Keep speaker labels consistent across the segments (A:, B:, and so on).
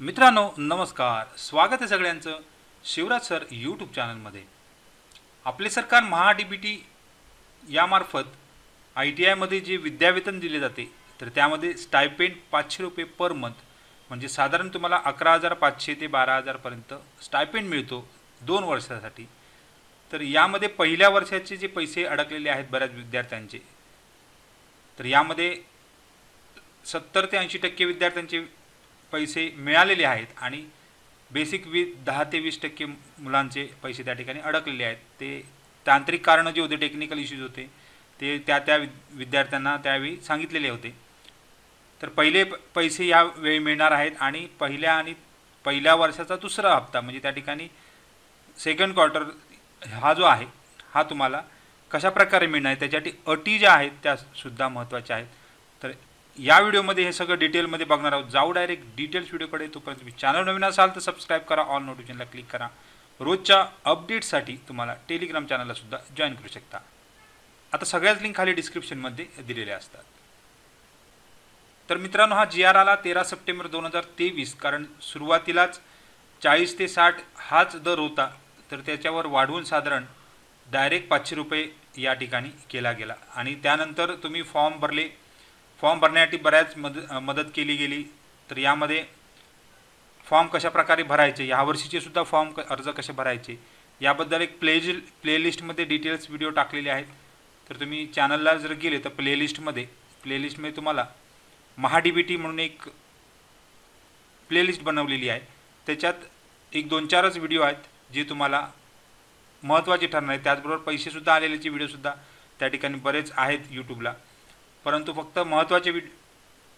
A: मित्रांनो नमस्कार. स्वागत आहे सगळ्यांचं शिवराज सर यूट्यूब चॅनलमध्ये आपले सरकार महा डी बी टी यामार्फत आय टी आयमध्ये जे विद्यावेतन दिले जाते तर त्यामध्ये स्टायपेंड पाचशे रुपये पर मंथ म्हणजे साधारण तुम्हाला अकरा हजार पाचशे ते बारा हजारपर्यंत स्टायपेंड मिळतो दोन वर्षासाठी. तर यामध्ये पहिल्या वर्षाचे जे पैसे अडकलेले आहेत बऱ्याच विद्यार्थ्यांचे तर यामध्ये सत्तर ते ऐंशी टक्के विद्यार्थ्यांचे पैसे मिळालेले आहेत आणि बेसिक वी दहा ते वीस टक्के मुलांचे पैसे त्या ठिकाणी अडकलेले आहेत. ते तांत्रिक कारणं जे होते टेक्निकल इश्यूज होते ते त्या त्या विद्यार्थ्यांना त्यावेळी सांगितलेले होते. तर पहिले प- पैसे यावेळी मिळणार आहेत आणि पहिल्या आणि पहिल्या वर्षाचा दुसरा हप्ता म्हणजे त्या ठिकाणी सेकंड क्वार्टर हा जो आहे हा तुम्हाला कशा प्रकारे मिळणार आहे त्याच्यासाठी अटी ज्या आहेत त्यासुद्धा महत्त्वाच्या आहेत. तर या व्हिडिओमध्ये हे सगळं डिटेलमध्ये बघणार आहोत. जाऊ डायरेक्ट डिटेल्स व्हिडिओकडे. तोपर्यंत तुम्ही चॅनल नवीन असाल तर सबस्क्राईब करा ऑल नोटिफिकेशनला क्लिक करा. रोजच्या अपडेट्ससाठी तुम्हाला टेलिग्राम चॅनलला सुद्धा जॉईन करू शकता. आता सगळ्याच लिंक खाली डिस्क्रिप्शनमध्ये दिलेल्या असतात. तर मित्रांनो हा जी आर आला तेरा सप्टेंबर दोन हजार तेवीस. कारण सुरुवातीलाच चाळीस ते साठ हाच दर होता. तर त्याच्यावर वाढवून साधारण डायरेक्ट पाचशे रुपये या ठिकाणी केला गेला. आणि त्यानंतर तुम्ही फॉर्म भरले फॉर्म भरण्यासाठी बऱ्याच मद मदत केली गेली. तर यामध्ये फॉर्म कशा प्रकारे भरायचे यावर्षीचे सुद्धा फॉर्म क अर्ज कसे भरायचे याबद्दल एक प्लेज प्लेलिस्टमध्ये डिटेल्स व्हिडिओ टाकलेले आहेत. तर तुम्ही चॅनलला जर गेले तर प्लेलिस्टमध्ये प्लेलिस्टमध्ये तुम्हाला महाडी बी टी म्हणून एक प्लेलिस्ट बनवलेली आहे. त्याच्यात एक दोन चारच व्हिडिओ आहेत जे तुम्हाला महत्त्वाचे ठरणार आहेत. त्याचबरोबर पैसेसुद्धा आलेल्याचे व्हिडिओसुद्धा त्या ठिकाणी बरेच आहेत यूट्यूबला परंतु फक्त महत्त्वाचे व्हिड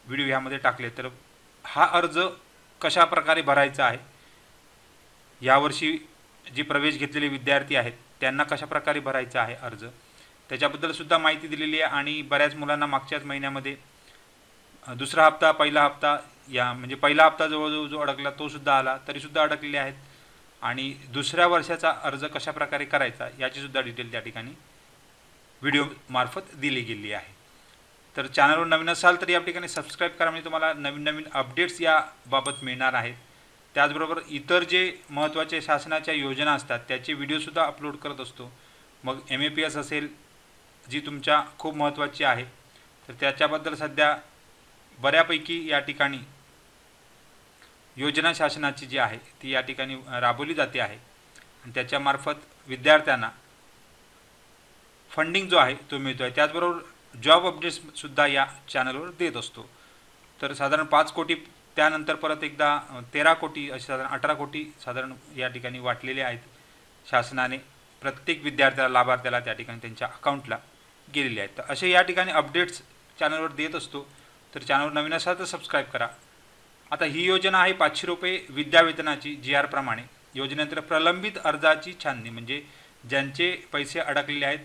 A: व्हिडिओ ह्यामध्ये टाकले तर हा अर्ज कशा प्रकारे भरायचा आहे? यावर्षी जी प्रवेश घेतलेले विद्यार्थी आहेत त्यांना कशा प्रकारे भरायचा आहे अर्ज? त्याच्याबद्दलसुद्धा माहिती दिलेली आहे आणि बऱ्याच मुलांना मागच्याच महिन्यामध्ये दुसरा हप्ता पहिला हप्ता या म्हणजे पहिला हप्ता जवळजवळ जो अडकला तोसुद्धा आला तरीसुद्धा अडकलेले आहेत. आणि दुसऱ्या वर्षाचा अर्ज कशा प्रकारे करायचा याचीसुद्धा डिटेल त्या ठिकाणी व्हिडिओमार्फत दिली गेली आहे. तर चॅनलवर नवीन असाल तर या ठिकाणी सबस्क्राईब करा. म्हणजे तुम्हाला नवीन नवीन अपडेट्स याबाबत मिळणार आहेत. त्याचबरोबर इतर जे महत्त्वाचे शासनाच्या योजना असतात त्याचे व्हिडिओसुद्धा अपलोड करत असतो. मग एम ए पी एस असेल जी तुमच्या खूप महत्त्वाची आहे तर त्याच्याबद्दल सध्या बऱ्यापैकी या ठिकाणी योजना शासनाची जी आहे ती या ठिकाणी राबवली जाते आहे. आणि त्याच्यामार्फत विद्यार्थ्यांना फंडिंग जो आहे तो मिळतो आहे त्याचबरोबर जॉब अपडेट्ससुद्धा या चॅनलवर देत असतो. तर साधारण पाच कोटी त्यानंतर परत एकदा तेरा कोटी असे साधारण अठरा कोटी साधारण या ठिकाणी वाटलेले आहेत. शासनाने प्रत्येक विद्यार्थ्याला लाभार्थ्याला त्या ठिकाणी त्यांच्या अकाउंटला गेलेले आहेत. तर असे या ठिकाणी अपडेट्स चॅनलवर देत असतो. तर चॅनलवर नवीन असाल तर सबस्क्राईब करा. आता ही योजना आहे पाचशे रुपये विद्यावेतनाची जी आर प्रमाणे. योजनेनंतर प्रलंबित अर्जाची छाननी म्हणजे ज्यांचे पैसे अडकलेले आहेत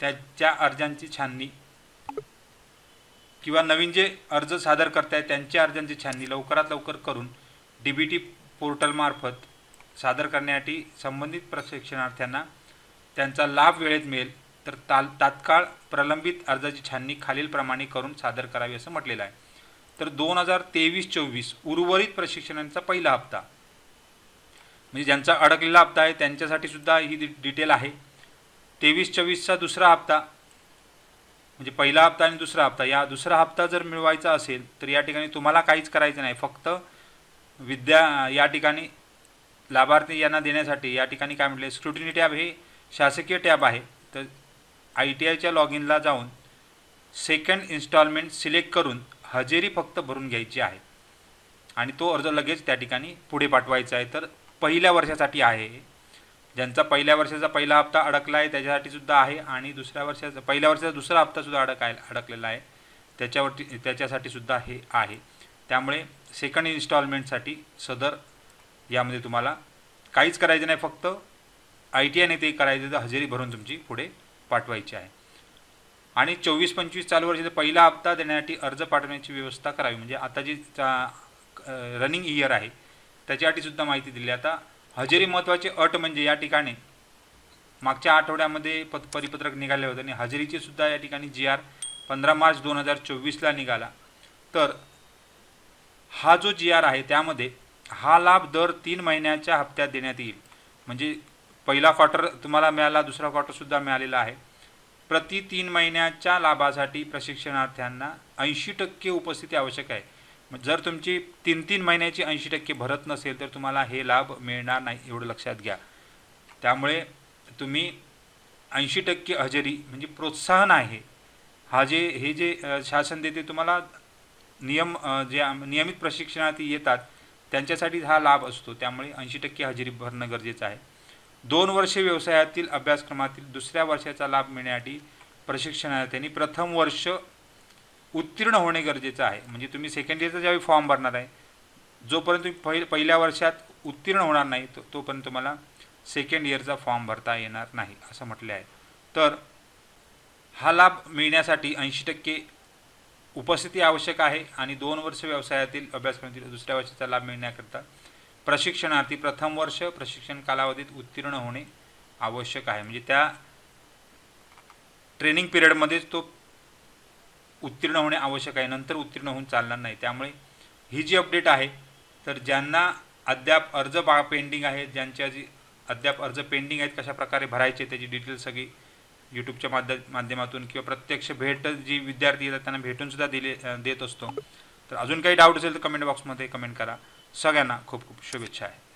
A: त्याच्या अर्जांची छाननी. किंवा नवीन जे अर्ज सादर करतायत त्यांच्या अर्जांची छाननी लवकरात लवकर करून डी बी टी पोर्टलमार्फत सादर करण्यासाठी संबंधित प्रशिक्षणार्थ्यांना त्यांचा लाभ वेळेत मिळेल. तर ताल तात्काळ प्रलंबित अर्जाची छाननी खालीलप्रमाणे करून सादर करावी असं म्हटलेलं आहे. तर दोन हजार तेवीस चोवीस उर्वरित प्रशिक्षणांचा पहिला हप्ता. म्हणजे ज्यांचा अडकलेला हप्ता आहे त्यांच्यासाठी सुद्धा ही डि- डिटेल आहे. तेवीस चोवीसचा दुसरा हप्ता म्हणजे पहिला हप्ता आणि दुसरा हप्ता या दुसरा हप्ता जर मिळवायचा असेल तर या ठिकाणी तुम्हाला काहीच करायचं नाही. फक्त विद्या या ठिकाणी लाभार्थी यांना देण्यासाठी या ठिकाणी काय म्हटले स्क्रुटिनी टॅब हे शासकीय टॅब आहे. तर आय टी आयच्या लॉग इनला जाऊन सेकंड इन्स्टॉलमेंट सिलेक्ट करून हजेरी फक्त भरून घ्यायची आहे. आणि तो अर्ज लगेच त्या ठिकाणी पुढे पाठवायचा आहे. तर पहिल्या वर्षासाठी आहे. ज्यांचा पहिल्या वर्षाचा पहिला हप्ता अडकला आहे त्याच्यासाठी सुद्धा आहे. आणि दुसऱ्या वर्षाचा पहिल्या वर्षाचा दुसरा हप्ता सुद्धा अडकाय अडकलेला आहे. त्याच्यावरती त्याच्यासाठी सुद्धा हे आहे. त्यामुळे सेकंड इन्स्टॉलमेंटसाठी सदर यामध्ये तुम्हाला काहीच करायचं नाही फक्त आय टी आयने ते करायचं तर हजेरी भरून तुमची पुढे पाठवायची आहे. आणि चोवीस पंचवीस चालू वर्षाचा पहिला हप्ता देण्यासाठी अर्ज पाठवण्याची व्यवस्था करावी. म्हणजे आता जी रनिंग इयर आहे त्याच्यासाठी सुद्धा माहिती दिली. आता हजेरी महत्त्वाची अट म्हणजे या ठिकाणी मागच्या आठवड्यामध्ये पत परिपत्रक निघाले होते आणि हजेरीचे सुद्धा या ठिकाणी जी आर पंधरा मार्च दोन हजार चोवीसला निघाला. तर हा जो जी आर आहे त्यामध्ये हा लाभ दर तीन महिन्याच्या हप्त्यात देण्यात येईल. म्हणजे पहिला क्वार्टर तुम्हाला मिळाला दुसरा क्वार्टरसुद्धा मिळालेला आहे. प्रति तीन महिन्याच्या लाभासाठी प्रशिक्षणार्थ्यांना ऐंशी टक्के उपस्थिती आवश्यक आहे. जर तुमची तीन तीन महिन्याची ऐंशी टक्के भरत नसेल तर तुम्हाला हे लाभ मिळणार नाही एवढं लक्षात घ्या. त्यामुळे तुम्ही ऐंशी टक्के हजेरी म्हणजे प्रोत्साहन आहे. हा जे हे जे शासन देते तुम्हाला नियम जे नियमित प्रशिक्षणार्थी येतात त्यांच्यासाठी हा लाभ असतो. त्यामुळे ऐंशी टक्के हजेरी भरणं गरजेचं आहे. दोन वर्षे व्यवसायातील अभ्यासक्रमातील दुसऱ्या वर्षाचा लाभ मिळण्यासाठी प्रशिक्षणार्थ्यांनी प्रथम वर्ष उत्तीर्ण होणे गरजेचं आहे. म्हणजे तुम्ही सेकंड इयरचा ज्यावेळी फॉर्म भरणार आहे जोपर्यंत तुम्ही पहि पहिल्या वर्षात उत्तीर्ण होणार नाही तो तोपर्यंत तुम्हाला सेकंड इयरचा फॉर्म भरता येणार नाही असं म्हटले आहे. तर हा लाभ मिळण्यासाठी ऐंशी टक्के उपस्थिती आवश्यक आहे आणि दोन वर्ष व्यवसायातील अभ्यासक्रमातील दुसऱ्या वर्षाचा लाभ मिळण्याकरता प्रशिक्षणार्थी प्रथम वर्ष प्रशिक्षण कालावधीत उत्तीर्ण होणे आवश्यक आहे. म्हणजे त्या ट्रेनिंग पिरियडमध्येच तो उत्तीर्ण होणे आवश्यक आहे. नंतर उत्तीर्ण होऊन चालणार नाही. त्यामुळे ही जी अपडेट आहे तर ज्यांना अद्याप अर्ज बा पेंडिंग आहेत ज्यांच्या जी अद्याप अर्ज पेंडिंग आहेत कशा प्रकारे भरायचे त्याची डिटेल सगळी यूट्यूबच्या माध्य माध्यमातून किंवा प्रत्यक्ष भेट जी विद्यार्थी येतात त्यांना भेटूनसुद्धा दिले देत असतो. तर अजून काही डाऊट असेल तर कमेंट बॉक्समध्ये कमेंट करा. सगळ्यांना खूप खूप शुभेच्छा आहे.